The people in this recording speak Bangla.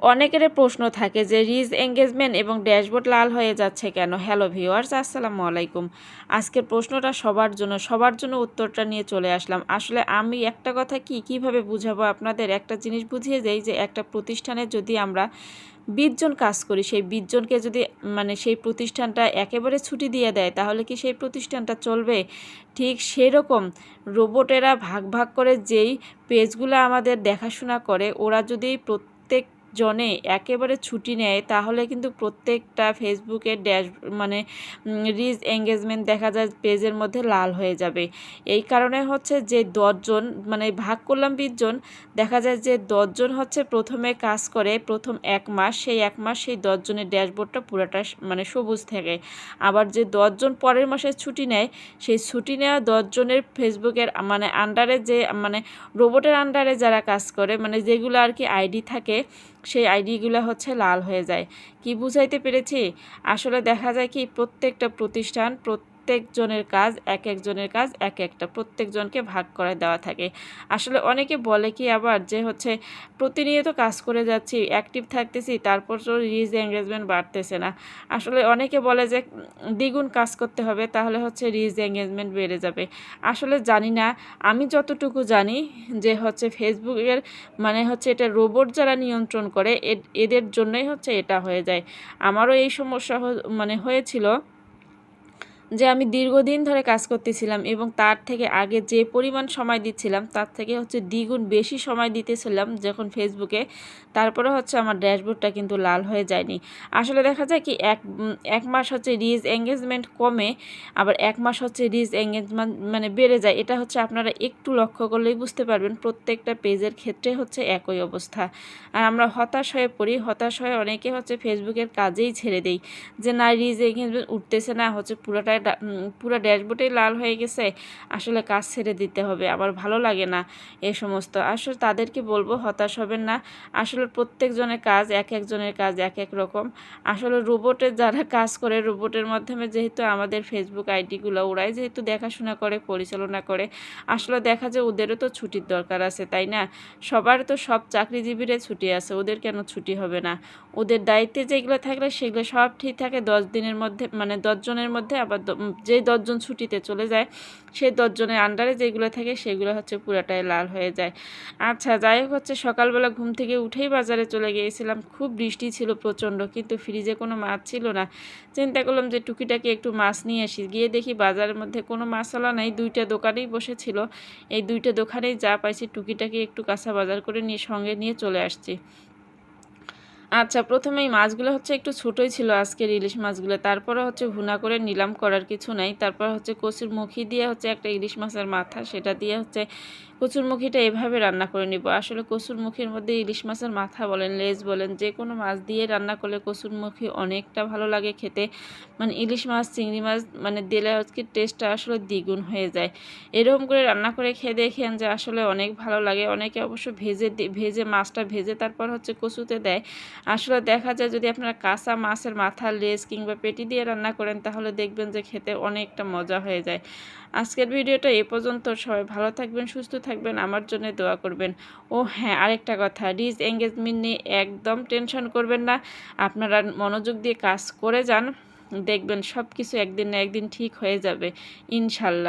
অনেকেরই প্রশ্ন থাকে যে রিজ এঙ্গেজমেন্ট এবং ড্যাশবোর্ড লাল হয়ে যাচ্ছে কেন? হ্যালো ভিওয়ার্স আসসালামু আলাইকুম। আজকের প্রশ্নটা সবার জন্য সবার জন্য উত্তরটা নিয়ে চলে আসলাম। আসলে আমি একটা কথা কি, কীভাবে বুঝাবো আপনাদের? একটা জিনিস বুঝিয়ে যাই যে একটা প্রতিষ্ঠানে যদি আমরা বিশজন কাজ করি, সেই বিশজনকে যদি মানে সেই প্রতিষ্ঠানটা একেবারে ছুটি দিয়ে দেয়, তাহলে কি সেই প্রতিষ্ঠানটা চলবে? ঠিক সেরকম রোবটেরা ভাগ ভাগ করে যেই পেজগুলো আমাদের দেখাশোনা করে, ওরা যদি প্রত্যেক জনে একেবারে ছুটি নেয়, তাহলে কিন্তু প্রত্যেকটা ফেসবুকের ড্যাশ মানে রিজ এঙ্গেজমেন্ট দেখা যায় পেজের মধ্যে লাল হয়ে যাবে। এই কারণে হচ্ছে যে দশজন মানে ভাগ করলাম বিশজন দেখা যায় যে দশজন হচ্ছে প্রথমে কাজ করে প্রথম এক মাস, সেই এক মাস সেই দশজনের ড্যাশবোর্ডটা পুরোটা মানে সবুজ থাকে। আবার যে দশজন পরের মাসে ছুটি নেয়, সেই ছুটি নেওয়া দশজনের ফেসবুকের মানে আন্ডারে যে মানে রোবটের আন্ডারে যারা কাজ করে মানে যেগুলো আর কি আইডি থাকে সেই আইডিগুলো হচ্ছে লাল হয়ে যায়। কি বুঝাইতে পেরেছি? আসলে দেখা যায় কি প্রত্যেকটা প্রতিষ্ঠান প্রত্যেকজনের কাজ, এক একজনের কাজ, এক একটা প্রত্যেকজনকে ভাগ করে দেওয়া থাকে। আসলে অনেকে বলে কি আবার যে হচ্ছে প্রতিনিয়ত কাজ করে যাচ্ছি অ্যাক্টিভ থাকতেছি, তারপর তো রিজ এঙ্গেজমেন্ট বাড়তেছে না। আসলে অনেকে বলে যে দ্বিগুণ কাজ করতে হবে, তাহলে হচ্ছে রিজ এঙ্গেজমেন্ট বেড়ে যাবে। আসলে জানি না। আমি যতটুকু জানি যে হচ্ছে ফেসবুকের মানে হচ্ছে এটা রোবট যারা নিয়ন্ত্রণ করে এদের জন্যই হচ্ছে এটা হয়ে যায়। আমারও এই সমস্যা মানে হয়েছিল। যে আমি দীর্ঘদিন ধরে কাজ করতেছিলাম এবং তার থেকে আগে যে পরিমাণ সময় দিচ্ছিলাম, তার থেকে হচ্ছে দ্বিগুণ বেশি সময় দিতেছিলাম যখন ফেসবুকে তারপরে হচ্ছে আমার ড্যাশবোর্ডটা কিন্তু লাল হয়ে যায়নি। আসলে দেখা যায় কি, এক এক মাস হচ্ছে রিজ এঙ্গেজমেন্ট কমে, আবার এক মাস হচ্ছে রিজ এঙ্গেজমেন্ট মানে বেড়ে যায়। এটা হচ্ছে আপনারা একটু লক্ষ্য করলেই বুঝতে পারবেন, প্রত্যেকটা পেজের ক্ষেত্রে হচ্ছে একই অবস্থা। আর আমরা হতাশ হয়ে পড়ি, হতাশ হয়ে অনেকে হচ্ছে ফেসবুকের কাজেই ছেড়ে দেই। যে না রিজ এঙ্গেজমেন্ট উঠতেছে না, হচ্ছে পুরোটাই পুরো ড্যাশবোর্ডেই লাল হয়ে গেছে। আসলে কাজ ছেড়ে দিতে হবে, আমার ভালো লাগে না এ সমস্ত। আসলে তাদেরকে বলব, হতাশ হবেন না। আসলে প্রত্যেকজনের কাজ এক একজনের কাজ এক এক রকম। আসলে রোবটের যারা কাজ করে, রোবটের মাধ্যমে যেহেতু আমাদের ফেসবুক আইডিগুলো ওরাই যেহেতু দেখাশোনা করে, পরিচালনা করে, আসলে দেখা যায় ওদেরও তো ছুটির দরকার আছে, তাই না? সবার তো সব চাকরিজীবীরা ছুটি আছে, ওদের কেন ছুটি হবে না? ওদের দায়িত্বে যেগুলো থাকলে সেগুলো সব ঠিক থাকে, দশ দিনের মধ্যে মানে দশজনের মধ্যে আবার যে দশজন ছুটিতে চলে যায়, সেই দশজনের আন্ডারে যেগুলো থাকে, সেগুলো হচ্ছে পুরাটাই লাল হয়ে যায়। আচ্ছা যাই হোক হচ্ছে সকালবেলা ঘুম থেকে উঠেই বাজারে চলে গিয়েছিলাম। খুব বৃষ্টি ছিল প্রচণ্ড, কিন্তু ফ্রিজে কোনো মাছ ছিল না। চিন্তা করলাম যে টুকিটাকে একটু মাছ নিয়ে আসি। গিয়ে দেখি বাজারের মধ্যে কোনো মশলা নেই, দুইটা দোকানেই বসেছিল। এই দুইটা দোকানেই যা পাইছি, টুকিটাকে একটু কাঁচা বাজার করে নিয়ে সঙ্গে নিয়ে চলে আসছি। আচ্ছা প্রথমেই মাছগুলো হচ্ছে একটু ছোটোই ছিল আজকের ইলিশ মাছগুলো। তারপরে হচ্ছে ভুনা করে নিলাম, করার কিছু নাই। তারপর হচ্ছে কচুর মুখি দিয়ে হচ্ছে একটা ইলিশ মাছের মাথা, সেটা দিয়ে হচ্ছে কচুরমুখিটা এভাবে রান্না করে নিব। আসলে কচুরমুখির মধ্যে ইলিশ মাছের মাথা বলেন, লেজ বলেন, যে কোনো মাছ দিয়ে রান্না করলে কচুরমুখী অনেকটা ভালো লাগে খেতে। মানে ইলিশ মাছ, চিংড়ি মাছ মানে দিলে হচ্ছে টেস্টটা আসলে দ্বিগুণ হয়ে যায়। এরকম করে রান্না করে খেয়ে দেখেন যে আসলে অনেক ভালো লাগে। অনেকে অবশ্য ভেজে ভেজে মাছটা ভেজে তারপর হচ্ছে কচুতে দেয়। আসলে দেখা যায় যদি আপনারা কাঁচা মাছের মাথা লেজ কিংবা পেটি দিয়ে রান্না করেন, তাহলে দেখবেন যে খেতে অনেকটা মজা হয়ে যায়। আজকের ভিডিওটা এ পর্যন্ত। সবাই ভালো থাকবেন, সুস্থ থাকবেন, আমার জন্য দোয়া করবেন। ও হ্যাঁ আরেকটা কথা রিজ এঙ্গেজমেন্ট নিয়ে একদম টেনশন করবেন না। আপনারা মনোযোগ দিয়ে কাজ করে যান, দেখবেন সব কিছু একদিন না একদিন ঠিক হয়ে যাবে, ইনশাল্লাহ।